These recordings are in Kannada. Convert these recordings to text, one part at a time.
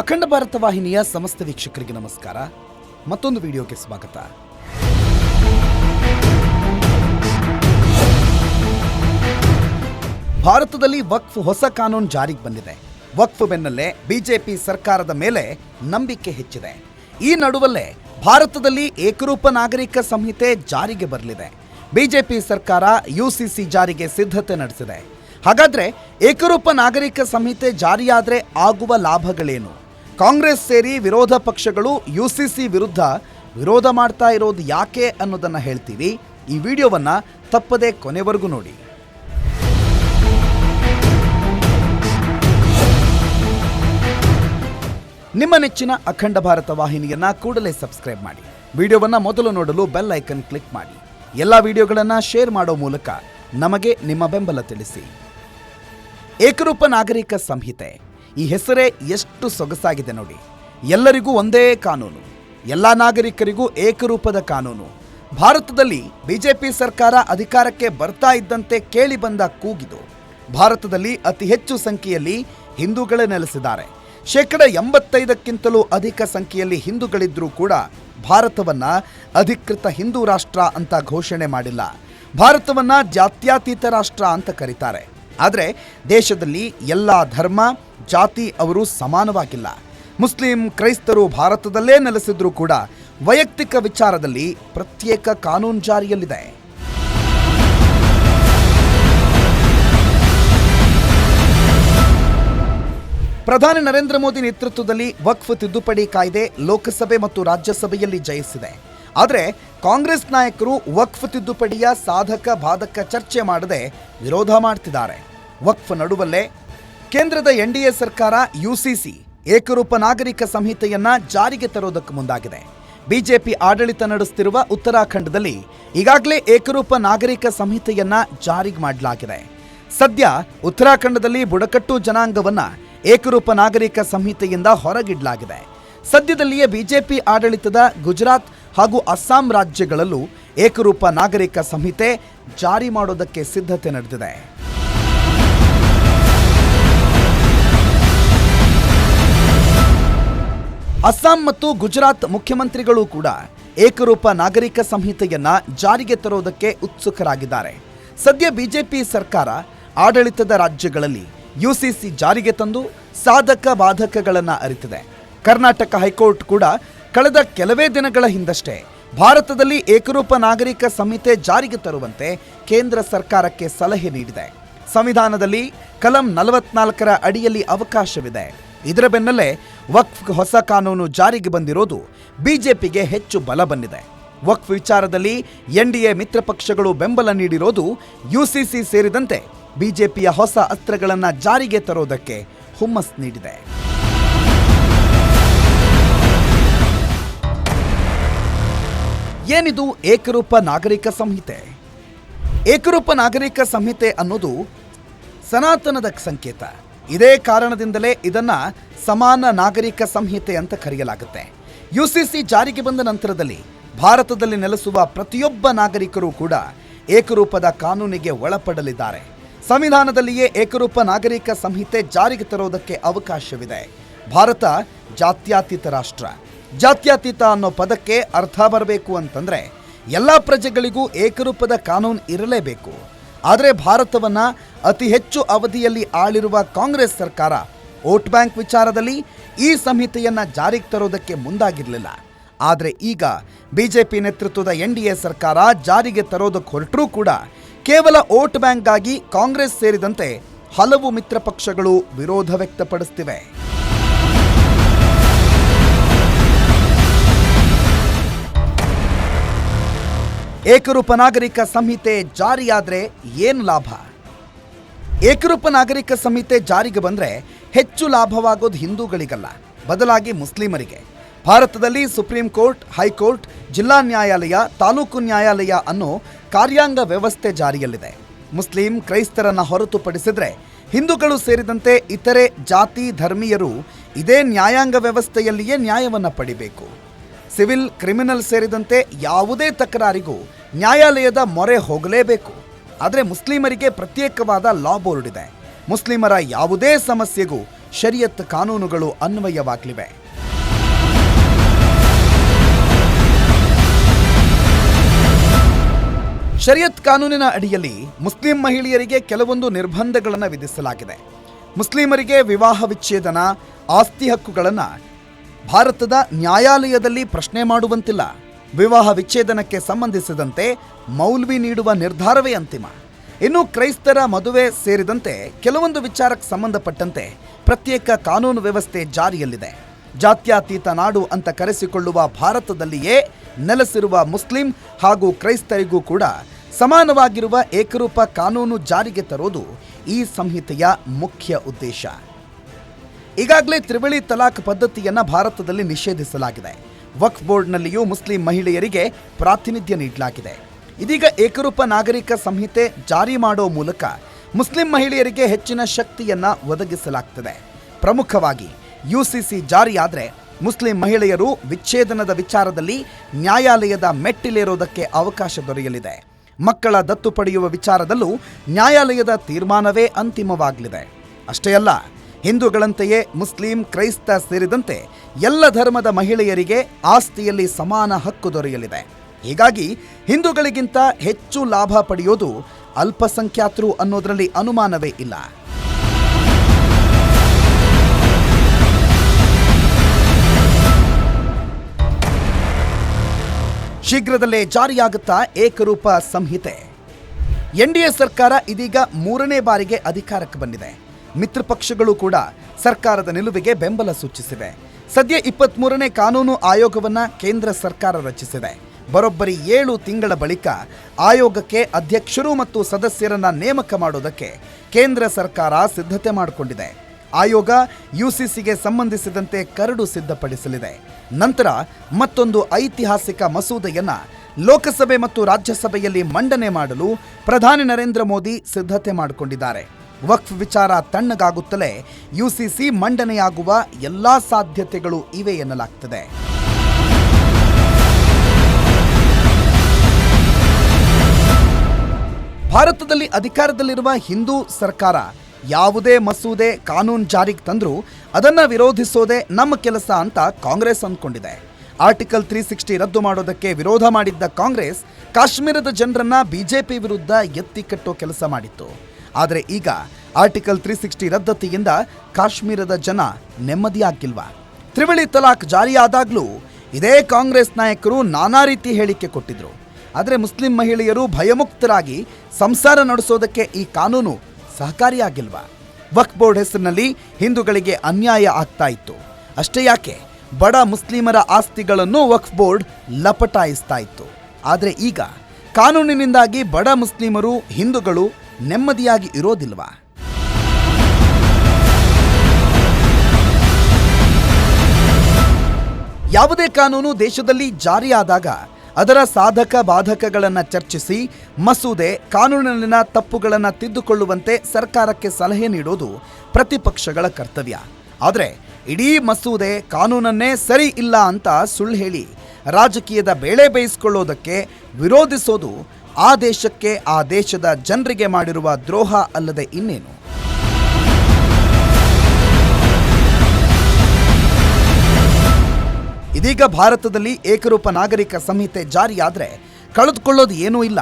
ಅಖಂಡ ಭಾರತ ವಾಹಿನಿಯ ಸಮಸ್ತ ವೀಕ್ಷಕರಿಗೆ ನಮಸ್ಕಾರ. ಮತ್ತೊಂದು ವಿಡಿಯೋಗೆ ಸ್ವಾಗತ. ಭಾರತದಲ್ಲಿ ವಕ್ಫ್ ಹೊಸ ಕಾನೂನು ಜಾರಿಗೆ ಬಂದಿದೆ. ವಕ್ಫ್ ಬೆನ್ನಲ್ಲೇ ಬಿಜೆಪಿ ಸರ್ಕಾರದ ಮೇಲೆ ನಂಬಿಕೆ ಹೆಚ್ಚಿದೆ. ಈ ನಡುವಲ್ಲೇ ಭಾರತದಲ್ಲಿ ಏಕರೂಪ ನಾಗರಿಕ ಸಂಹಿತೆ ಜಾರಿಗೆ ಬರಲಿದೆ. ಬಿಜೆಪಿ ಸರ್ಕಾರ ಯುಸಿಸಿ ಜಾರಿಗೆ ಸಿದ್ಧತೆ ನಡೆಸಿದೆ. ಹಾಗಾದ್ರೆ ಏಕರೂಪ ನಾಗರಿಕ ಸಂಹಿತೆ ಜಾರಿಯಾದರೆ ಆಗುವ ಲಾಭಗಳೇನು? ಕಾಂಗ್ರೆಸ್ ಸೇರಿ ವಿರೋಧ ಪಕ್ಷಗಳು ಯುಸಿಸಿ ವಿರುದ್ಧ ವಿರೋಧ ಮಾಡ್ತಾ ಇರೋದು ಯಾಕೆ ಅನ್ನೋದನ್ನು ಹೇಳ್ತೀವಿ. ಈ ವಿಡಿಯೋವನ್ನು ತಪ್ಪದೇ ಕೊನೆವರೆಗೂ ನೋಡಿ. ನಿಮ್ಮ ನೆಚ್ಚಿನ ಅಖಂಡ ಭಾರತ ವಾಹಿನಿಯನ್ನ ಕೂಡಲೇ ಸಬ್ಸ್ಕ್ರೈಬ್ ಮಾಡಿ. ವಿಡಿಯೋವನ್ನ ಮೊದಲು ನೋಡಲು ಬೆಲ್ ಐಕನ್ ಕ್ಲಿಕ್ ಮಾಡಿ. ಎಲ್ಲ ವಿಡಿಯೋಗಳನ್ನ ಶೇರ್ ಮಾಡೋ ಮೂಲಕ ನಮಗೆ ನಿಮ್ಮ ಬೆಂಬಲ ತಿಳಿಸಿ. ಏಕರೂಪ ನಾಗರಿಕ ಸಂಹಿತೆ. ಈ ಹೆಸರೇ ಎಷ್ಟು ಸೊಗಸಾಗಿದೆ ನೋಡಿ. ಎಲ್ಲರಿಗೂ ಒಂದೇ ಕಾನೂನು, ಎಲ್ಲ ನಾಗರಿಕರಿಗೂ ಏಕರೂಪದ ಕಾನೂನು. ಭಾರತದಲ್ಲಿ ಬಿಜೆಪಿ ಸರ್ಕಾರ ಅಧಿಕಾರಕ್ಕೆ ಬರ್ತಾ ಇದ್ದಂತೆ ಕೇಳಿ ಬಂದ ಕೂಗಿದು. ಭಾರತದಲ್ಲಿ ಅತಿ ಹೆಚ್ಚು ಸಂಖ್ಯೆಯಲ್ಲಿ ಹಿಂದೂಗಳೇ ನೆಲೆಸಿದ್ದಾರೆ. ಶೇಕಡ ಎಂಬತ್ತೈದಕ್ಕಿಂತಲೂ ಅಧಿಕ ಸಂಖ್ಯೆಯಲ್ಲಿ ಹಿಂದೂಗಳಿದ್ರೂ ಕೂಡ ಭಾರತವನ್ನ ಅಧಿಕೃತ ಹಿಂದೂ ರಾಷ್ಟ್ರ ಅಂತ ಘೋಷಣೆ ಮಾಡಿಲ್ಲ. ಭಾರತವನ್ನ ಜಾತ್ಯಾತೀತ ರಾಷ್ಟ್ರ ಅಂತ ಕರೀತಾರೆ. ಆದರೆ ದೇಶದಲ್ಲಿ ಎಲ್ಲ ಧರ್ಮ ಜಾತಿ ಅವರು ಸಮಾನವಾಗಿಲ್ಲ. ಮುಸ್ಲಿಂ, ಕ್ರೈಸ್ತರು ಭಾರತದಲ್ಲೇ ನೆಲೆಸಿದ್ರೂ ಕೂಡ ವೈಯಕ್ತಿಕ ವಿಚಾರದಲ್ಲಿ ಪ್ರತ್ಯೇಕ ಕಾನೂನು ಜಾರಿಯಲ್ಲಿದೆ. ಪ್ರಧಾನಿ ನರೇಂದ್ರ ಮೋದಿ ನೇತೃತ್ವದಲ್ಲಿ ವಕ್ಫ್ ತಿದ್ದುಪಡಿ ಕಾಯ್ದೆ ಲೋಕಸಭೆ ಮತ್ತು ರಾಜ್ಯಸಭೆಯಲ್ಲಿ ಜಯಿಸಿದೆ. ಆದರೆ ಕಾಂಗ್ರೆಸ್ ನಾಯಕರು ವಕ್ಫ್ ತಿದ್ದುಪಡಿಯ ಸಾಧಕ ಬಾಧಕ ಚರ್ಚೆ ಮಾಡದೆ ವಿರೋಧ ಮಾಡ್ತಿದ್ದಾರೆ. ವಕ್ಫ್ ನಡುವಲ್ಲೇ ಕೇಂದ್ರದ ಎನ್ಡಿಎ ಸರ್ಕಾರ ಯುಸಿಸಿ, ಏಕರೂಪ ನಾಗರಿಕ ಸಂಹಿತೆಯನ್ನ ಜಾರಿಗೆ ತರೋದಕ್ಕೆ ಮುಂದಾಗಿದೆ. ಬಿಜೆಪಿ ಆಡಳಿತ ನಡೆಸುತ್ತಿರುವ ಉತ್ತರಾಖಂಡದಲ್ಲಿ ಈಗಾಗಲೇ ಏಕರೂಪ ನಾಗರಿಕ ಸಂಹಿತೆಯನ್ನ ಜಾರಿಗೆ ಮಾಡಲಾಗಿದೆ. ಸದ್ಯ ಉತ್ತರಾಖಂಡದಲ್ಲಿ ಬುಡಕಟ್ಟು ಜನಾಂಗವನ್ನ ಏಕರೂಪ ನಾಗರಿಕ ಸಂಹಿತೆಯಿಂದ ಹೊರಗಿಡಲಾಗಿದೆ. ಸದ್ಯದಲ್ಲಿಯೇ ಬಿಜೆಪಿ ಆಡಳಿತದ ಗುಜರಾತ್ ಹಾಗೂ ಅಸ್ಸಾಂ ರಾಜ್ಯಗಳಲ್ಲೂ ಏಕರೂಪ ನಾಗರಿಕ ಸಂಹಿತೆ ಜಾರಿ ಮಾಡೋದಕ್ಕೆ ಸಿದ್ಧತೆ ನಡೆದಿದೆ. ಅಸ್ಸಾಂ ಮತ್ತು ಗುಜರಾತ್ ಮುಖ್ಯಮಂತ್ರಿಗಳು ಕೂಡ ಏಕರೂಪ ನಾಗರಿಕ ಸಂಹಿತೆಯನ್ನ ಜಾರಿಗೆ ತರೋದಕ್ಕೆ ಉತ್ಸುಕರಾಗಿದ್ದಾರೆ. ಸದ್ಯ ಬಿಜೆಪಿ ಸರ್ಕಾರ ಆಡಳಿತದ ರಾಜ್ಯಗಳಲ್ಲಿ ಯುಸಿಸಿ ಜಾರಿಗೆ ತಂದು ಸಾಧಕ ಬಾಧಕಗಳನ್ನು ಅರಿತಿದೆ. ಕರ್ನಾಟಕ ಹೈಕೋರ್ಟ್ ಕೂಡ ಕಳೆದ ಕೆಲವೇ ದಿನಗಳ ಹಿಂದಷ್ಟೇ ಭಾರತದಲ್ಲಿ ಏಕರೂಪ ನಾಗರಿಕ ಸಂಹಿತೆ ಜಾರಿಗೆ ತರುವಂತೆ ಕೇಂದ್ರ ಸರ್ಕಾರಕ್ಕೆ ಸಲಹೆ ನೀಡಿದೆ. ಸಂವಿಧಾನದಲ್ಲಿ ಕಲಂ ನಲವತ್ನಾಲ್ಕರ ಅಡಿಯಲ್ಲಿ ಅವಕಾಶವಿದೆ. ಇದರ ಬೆನ್ನಲ್ಲೇ ವಕ್ಫ್ ಹೊಸ ಕಾನೂನು ಜಾರಿಗೆ ಬಂದಿರೋದು ಬಿಜೆಪಿಗೆ ಹೆಚ್ಚು ಬಲ ಬಂದಿದೆ. ವಕ್ಫ್ ವಿಚಾರದಲ್ಲಿ ಎನ್ಡಿಎ ಮಿತ್ರ ಪಕ್ಷಗಳು ಬೆಂಬಲ ನೀಡಿರೋದು ಯುಸಿಸಿ ಸೇರಿದಂತೆ ಬಿಜೆಪಿಯ ಹೊಸ ಅಸ್ತ್ರಗಳನ್ನು ಜಾರಿಗೆ ತರೋದಕ್ಕೆ ಹುಮ್ಮಸ್ ನೀಡಿದೆ. ಏನಿದು ಏಕರೂಪ ನಾಗರಿಕ ಸಂಹಿತೆ? ಏಕರೂಪ ನಾಗರಿಕ ಸಂಹಿತೆ ಅನ್ನೋದು ಸನಾತನದ ಸಂಕೇತ. ಇದೇ ಕಾರಣದಿಂದಲೇ ಇದನ್ನ ಸಮಾನ ನಾಗರಿಕ ಸಂಹಿತೆ ಅಂತ ಕರೆಯಲಾಗುತ್ತೆ. ಯುಸಿಸಿ ಜಾರಿಗೆ ಬಂದ ನಂತರದಲ್ಲಿ ಭಾರತದಲ್ಲಿ ನೆಲೆಸುವ ಪ್ರತಿಯೊಬ್ಬ ನಾಗರಿಕರು ಕೂಡ ಏಕರೂಪದ ಕಾನೂನಿಗೆ ಒಳಪಡಲಿದ್ದಾರೆ. ಸಂವಿಧಾನದಲ್ಲಿಯೇ ಏಕರೂಪ ನಾಗರಿಕ ಸಂಹಿತೆ ಜಾರಿಗೆ ತರೋದಕ್ಕೆ ಅವಕಾಶವಿದೆ. ಭಾರತ ಜಾತ್ಯಾತೀತ ರಾಷ್ಟ್ರ. ಜಾತ್ಯಾತೀತ ಅನ್ನೋ ಪದಕ್ಕೆ ಅರ್ಥ ಬರಬೇಕು ಅಂತಂದ್ರೆ, ಎಲ್ಲ ಪ್ರಜೆಗಳಿಗೂ ಏಕರೂಪದ ಕಾನೂನು ಇರಲೇಬೇಕು. ಆದರೆ ಭಾರತವನ್ನು ಅತಿ ಹೆಚ್ಚು ಅವಧಿಯಲ್ಲಿ ಆಳಿರುವ ಕಾಂಗ್ರೆಸ್ ಸರ್ಕಾರ ವೋಟ್ ಬ್ಯಾಂಕ್ ವಿಚಾರದಲ್ಲಿ ಈ ಸಂಹಿತೆಯನ್ನು ಜಾರಿಗೆ ತರೋದಕ್ಕೆ ಮುಂದಾಗಿರಲಿಲ್ಲ. ಆದರೆ ಈಗ ಬಿಜೆಪಿ ನೇತೃತ್ವದ ಎನ್ ಡಿ ಎ ಸರ್ಕಾರ ಜಾರಿಗೆ ತರೋದಕ್ಕೆ ಹೊರಟರೂ ಕೂಡ ಕೇವಲ ವೋಟ್ ಬ್ಯಾಂಕ್ಗಾಗಿ ಕಾಂಗ್ರೆಸ್ ಸೇರಿದಂತೆ ಹಲವು ಮಿತ್ರ ಪಕ್ಷಗಳು ವಿರೋಧ ವ್ಯಕ್ತಪಡಿಸುತ್ತಿವೆ ಏಕರೂಪ ನಾಗರಿಕ ಸಂಹಿತೆ ಜಾರಿಯಾದರೆ ಏನು ಲಾಭ? ಏಕರೂಪ ನಾಗರಿಕ ಸಂಹಿತೆ ಜಾರಿಗೆ ಬಂದರೆ ಹೆಚ್ಚು ಲಾಭವಾಗೋದು ಹಿಂದೂಗಳಿಗಲ್ಲ, ಬದಲಾಗಿ ಮುಸ್ಲಿಮರಿಗೆ. ಭಾರತದಲ್ಲಿ ಸುಪ್ರೀಂ ಕೋರ್ಟ್, ಹೈಕೋರ್ಟ್, ಜಿಲ್ಲಾ ನ್ಯಾಯಾಲಯ, ತಾಲೂಕು ನ್ಯಾಯಾಲಯ ಅನ್ನೋ ಕಾರ್ಯಾಂಗ ವ್ಯವಸ್ಥೆ ಜಾರಿಯಲ್ಲಿದೆ. ಮುಸ್ಲಿಂ ಕ್ರೈಸ್ತರನ್ನು ಹೊರತುಪಡಿಸಿದರೆ ಹಿಂದೂಗಳು ಸೇರಿದಂತೆ ಇತರೆ ಜಾತಿ, ಧರ್ಮೀಯರು ಇದೇ ನ್ಯಾಯಾಂಗ ವ್ಯವಸ್ಥೆಯಲ್ಲಿಯೇ ನ್ಯಾಯವನ್ನು ಪಡಿಬೇಕು. ಸಿವಿಲ್ ಕ್ರಿಮಿನಲ್ ಸೇರಿದಂತೆ ಯಾವುದೇ ತಕರಾರಿಗೂ ನ್ಯಾಯಾಲಯದ ಮೊರೆ ಹೋಗಲೇಬೇಕು. ಆದರೆ ಮುಸ್ಲಿಮರಿಗೆ ಪ್ರತ್ಯೇಕವಾದ ಲಾ ಬೋರ್ಡ್ ಇದೆ. ಮುಸ್ಲಿಮರ ಯಾವುದೇ ಸಮಸ್ಯೆಗೂ ಶರಿಯತ್ ಕಾನೂನುಗಳು ಅನ್ವಯವಾಗಲಿವೆ. ಶರಿಯತ್ ಕಾನೂನಿನ ಅಡಿಯಲ್ಲಿ ಮುಸ್ಲಿಂ ಮಹಿಳೆಯರಿಗೆ ಕೆಲವೊಂದು ನಿರ್ಬಂಧಗಳನ್ನು ವಿಧಿಸಲಾಗಿದೆ. ಮುಸ್ಲಿಮರಿಗೆ ವಿವಾಹ ವಿಚ್ಛೇದನ, ಆಸ್ತಿ ಹಕ್ಕುಗಳನ್ನು ಭಾರತದ ನ್ಯಾಯಾಲಯದಲ್ಲಿ ಪ್ರಶ್ನೆ ಮಾಡುವಂತಿಲ್ಲ. ವಿವಾಹ ವಿಚ್ಛೇದನಕ್ಕೆ ಸಂಬಂಧಿಸಿದಂತೆ ಮೌಲ್ವಿ ನೀಡುವ ನಿರ್ಧಾರವೇ ಅಂತಿಮ. ಇನ್ನು ಕ್ರೈಸ್ತರ ಮದುವೆ ಸೇರಿದಂತೆ ಕೆಲವೊಂದು ವಿಚಾರಕ್ಕೆ ಸಂಬಂಧಪಟ್ಟಂತೆ ಪ್ರತ್ಯೇಕ ಕಾನೂನು ವ್ಯವಸ್ಥೆ ಜಾರಿಯಲ್ಲಿದೆ. ಜಾತ್ಯಾತೀತ ನಾಡು ಅಂತ ಕರೆಸಿಕೊಳ್ಳುವ ಭಾರತದಲ್ಲಿಯೇ ನೆಲೆಸಿರುವ ಮುಸ್ಲಿಂ ಹಾಗೂ ಕ್ರೈಸ್ತರಿಗೂ ಕೂಡ ಸಮಾನವಾಗಿರುವ ಏಕರೂಪ ಕಾನೂನು ಜಾರಿಗೆ ತರೋದು ಈ ಸಂಹಿತೆಯ ಮುಖ್ಯ ಉದ್ದೇಶ. ಈಗಾಗಲೇ ತ್ರಿವಳಿ ತಲಾಖ್ ಪದ್ಧತಿಯನ್ನ ಭಾರತದಲ್ಲಿ ನಿಷೇಧಿಸಲಾಗಿದೆ. ವಕ್ಫ್ ಬೋರ್ಡ್ನಲ್ಲಿಯೂ ಮುಸ್ಲಿಂ ಮಹಿಳೆಯರಿಗೆ ಪ್ರಾತಿನಿಧ್ಯ ನೀಡಲಾಗಿದೆ. ಇದೀಗ ಏಕರೂಪ ನಾಗರಿಕ ಸಂಹಿತೆ ಜಾರಿ ಮಾಡೋ ಮೂಲಕ ಮುಸ್ಲಿಂ ಮಹಿಳೆಯರಿಗೆ ಹೆಚ್ಚಿನ ಶಕ್ತಿಯನ್ನ ಒದಗಿಸಲಾಗ್ತದೆ. ಪ್ರಮುಖವಾಗಿ ಯುಸಿಸಿ ಜಾರಿಯಾದರೆ ಮುಸ್ಲಿಂ ಮಹಿಳೆಯರು ವಿಚ್ಛೇದನದ ವಿಚಾರದಲ್ಲಿ ನ್ಯಾಯಾಲಯದ ಮೆಟ್ಟಿಲೇರೋದಕ್ಕೆ ಅವಕಾಶ ದೊರೆಯಲಿದೆ. ಮಕ್ಕಳ ದತ್ತು ಪಡೆಯುವ ವಿಚಾರದಲ್ಲೂ ನ್ಯಾಯಾಲಯದ ತೀರ್ಮಾನವೇ ಅಂತಿಮವಾಗಲಿದೆ. ಅಷ್ಟೇ ಅಲ್ಲ ಹಿಂದೂಗಳಂತೆಯೇ ಮುಸ್ಲಿಂ, ಕ್ರೈಸ್ತ ಸೇರಿದಂತೆ ಎಲ್ಲ ಧರ್ಮದ ಮಹಿಳೆಯರಿಗೆ ಆಸ್ತಿಯಲ್ಲಿ ಸಮಾನ ಹಕ್ಕು ದೊರೆಯಲಿದೆ. ಹೀಗಾಗಿ ಹಿಂದೂಗಳಿಗಿಂತ ಹೆಚ್ಚು ಲಾಭ ಪಡೆಯೋದು ಅಲ್ಪಸಂಖ್ಯಾತರು ಅನ್ನೋದರಲ್ಲಿ ಅನುಮಾನವೇ ಇಲ್ಲ. ಶೀಘ್ರದಲ್ಲೇ ಜಾರಿಯಾಗುತ್ತಾ ಏಕರೂಪ ಸಂಹಿತೆ. ಎನ್ಡಿಎ ಸರ್ಕಾರ ಇದೀಗ ಮೂರನೇ ಬಾರಿಗೆ ಅಧಿಕಾರಕ್ಕೆ ಬಂದಿದೆ. ಮಿತ್ರ ಪಕ್ಷಗಳು ಕೂಡ ಸರ್ಕಾರದ ನಿಲುವಿಗೆ ಬೆಂಬಲ ಸೂಚಿಸಿವೆ. ಸದ್ಯ ಇಪ್ಪತ್ಮೂರನೇ ಕಾನೂನು ಆಯೋಗವನ್ನ ಕೇಂದ್ರ ಸರ್ಕಾರ ರಚಿಸಿದೆ. ಬರೋಬ್ಬರಿ ಏಳು ತಿಂಗಳ ಬಳಿಕ ಆಯೋಗಕ್ಕೆ ಅಧ್ಯಕ್ಷರು ಮತ್ತು ಸದಸ್ಯರನ್ನ ನೇಮಕ ಮಾಡೋದಕ್ಕೆ ಕೇಂದ್ರ ಸರ್ಕಾರ ಸಿದ್ಧತೆ ಮಾಡಿಕೊಂಡಿದೆ. ಆಯೋಗ ಯುಸಿಸಿಗೆ ಸಂಬಂಧಿಸಿದಂತೆ ಕರಡು ಸಿದ್ಧಪಡಿಸಲಿದೆ. ನಂತರ ಮತ್ತೊಂದು ಐತಿಹಾಸಿಕ ಮಸೂದೆಯನ್ನ ಲೋಕಸಭೆ ಮತ್ತು ರಾಜ್ಯಸಭೆಯಲ್ಲಿ ಮಂಡನೆ ಮಾಡಲು ಪ್ರಧಾನಿ ನರೇಂದ್ರ ಮೋದಿ ಸಿದ್ಧತೆ ಮಾಡಿಕೊಂಡಿದ್ದಾರೆ. ವಕ್ಫ್ ವಿಚಾರ ತಣ್ಣಗಾಗುತ್ತಲೇ ಯುಸಿಸಿ ಮಂಡನೆಯಾಗುವ ಎಲ್ಲ ಸಾಧ್ಯತೆಗಳು ಇವೆ ಎನ್ನಲಾಗ್ತದೆ. ಭಾರತದಲ್ಲಿ ಅಧಿಕಾರದಲ್ಲಿರುವ ಹಿಂದೂ ಸರ್ಕಾರ ಯಾವುದೇ ಮಸೂದೆ ಕಾನೂನು ಜಾರಿಗೆ ತಂದರೂ ಅದನ್ನು ವಿರೋಧಿಸೋದೇ ನಮ್ಮ ಕೆಲಸ ಅಂತ ಕಾಂಗ್ರೆಸ್ ಅಂದ್ಕೊಂಡಿದೆ. ಆರ್ಟಿಕಲ್ ತ್ರೀ ಸಿಕ್ಸ್ಟಿ ರದ್ದು ಮಾಡೋದಕ್ಕೆ ವಿರೋಧ ಮಾಡಿದ್ದ ಕಾಂಗ್ರೆಸ್ ಕಾಶ್ಮೀರದ ಜನರನ್ನ ಬಿಜೆಪಿ ವಿರುದ್ಧ ಎತ್ತಿ ಕಟ್ಟೋ ಕೆಲಸ ಮಾಡಿತ್ತು. ಆದರೆ ಈಗ ಆರ್ಟಿಕಲ್ ತ್ರೀ ಸಿಕ್ಸ್ಟಿ ರದ್ದತಿಯಿಂದ ಕಾಶ್ಮೀರದ ಜನ ನೆಮ್ಮದಿಯಾಗಿಲ್ವಾ? ತ್ರಿವಳಿ ತಲಾಖ್ ಜಾರಿಯಾದಾಗಲೂ ಇದೇ ಕಾಂಗ್ರೆಸ್ ನಾಯಕರು ನಾನಾ ರೀತಿ ಹೇಳಿಕೆ ಕೊಟ್ಟಿದ್ರು. ಆದರೆ ಮುಸ್ಲಿಂ ಮಹಿಳೆಯರು ಭಯಮುಕ್ತರಾಗಿ ಸಂಸಾರ ನಡೆಸೋದಕ್ಕೆ ಈ ಕಾನೂನು ಸಹಕಾರಿಯಾಗಿಲ್ವಾ? ವಕ್ ಬೋರ್ಡ್ ಹೆಸರಿನಲ್ಲಿ ಹಿಂದೂಗಳಿಗೆ ಅನ್ಯಾಯ ಆಗ್ತಾ ಇತ್ತು. ಅಷ್ಟೇ ಯಾಕೆ? ಬಡ ಮುಸ್ಲಿಮರ ಆಸ್ತಿಗಳನ್ನು ವಕ್ಫ್ ಬೋರ್ಡ್ ಲಪಟಾಯಿಸ್ತಾ ಇತ್ತು. ಆದರೆ ಈಗ ಕಾನೂನಿನಿಂದಾಗಿ ಬಡ ಮುಸ್ಲಿಮರು ಹಿಂದೂಗಳು ನೆಮ್ಮದಿಯಾಗಿ ಇರೋದಿಲ್ವಾ? ಯಾವುದೇ ಕಾನೂನು ದೇಶದಲ್ಲಿ ಜಾರಿಯಾದಾಗ ಅದರ ಸಾಧಕ ಬಾಧಕಗಳನ್ನು ಚರ್ಚಿಸಿ, ಮಸೂದೆ ಕಾನೂನಿನ ತಪ್ಪುಗಳನ್ನು ತಿದ್ದುಕೊಳ್ಳುವಂತೆ ಸರ್ಕಾರಕ್ಕೆ ಸಲಹೆ ನೀಡೋದು ಪ್ರತಿಪಕ್ಷಗಳ ಕರ್ತವ್ಯ. ಆದರೆ, ಇಡೀ ಮಸೂದೆ ಕಾನೂನನ್ನೇ ಸರಿ ಇಲ್ಲ ಅಂತ ಸುಳ್ಳು ಹೇಳಿ ರಾಜಕೀಯದ ಬೇಳೆ ಬೇಯಿಸಿಕೊಳ್ಳೋದಕ್ಕೆ ವಿರೋಧಿಸೋದು ಆ ದೇಶಕ್ಕೆ, ಆ ದೇಶದ ಜನರಿಗೆ ಮಾಡಿರುವ ದ್ರೋಹ ಅಲ್ಲದೆ ಇನ್ನೇನು? ಇದೀಗ ಭಾರತದಲ್ಲಿ ಏಕರೂಪ ನಾಗರಿಕ ಸಂಹಿತೆ ಜಾರಿಯಾದರೆ ಕಳೆದುಕೊಳ್ಳೋದು ಏನೂ ಇಲ್ಲ.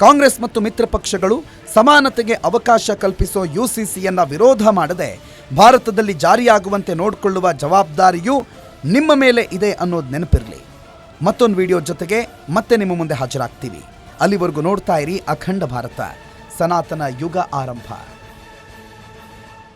ಕಾಂಗ್ರೆಸ್ ಮತ್ತು ಮಿತ್ರ ಪಕ್ಷಗಳು ಸಮಾನತೆಗೆ ಅವಕಾಶ ಕಲ್ಪಿಸೋ ಯುಸಿಸಿಯನ್ನ ವಿರೋಧ ಮಾಡದೆ ಭಾರತದಲ್ಲಿ ಜಾರಿಯಾಗುವಂತೆ ನೋಡಿಕೊಳ್ಳುವ ಜವಾಬ್ದಾರಿಯೂ ನಿಮ್ಮ ಮೇಲೆ ಇದೆ ಅನ್ನೋದು ನೆನಪಿರಲಿ. ಮತ್ತೊಂದು ವಿಡಿಯೋ ಜೊತೆಗೆ ಮತ್ತೆ ನಿಮ್ಮ ಮುಂದೆ ಹಾಜರಾಗ್ತೀವಿ. ಅಲ್ಲಿವರೆಗೂ ನೋಡ್ತಾ ಇರಿ ಅಖಂಡ ಭಾರತ ಸನಾತನ ಯುಗ ಆರಂಭ.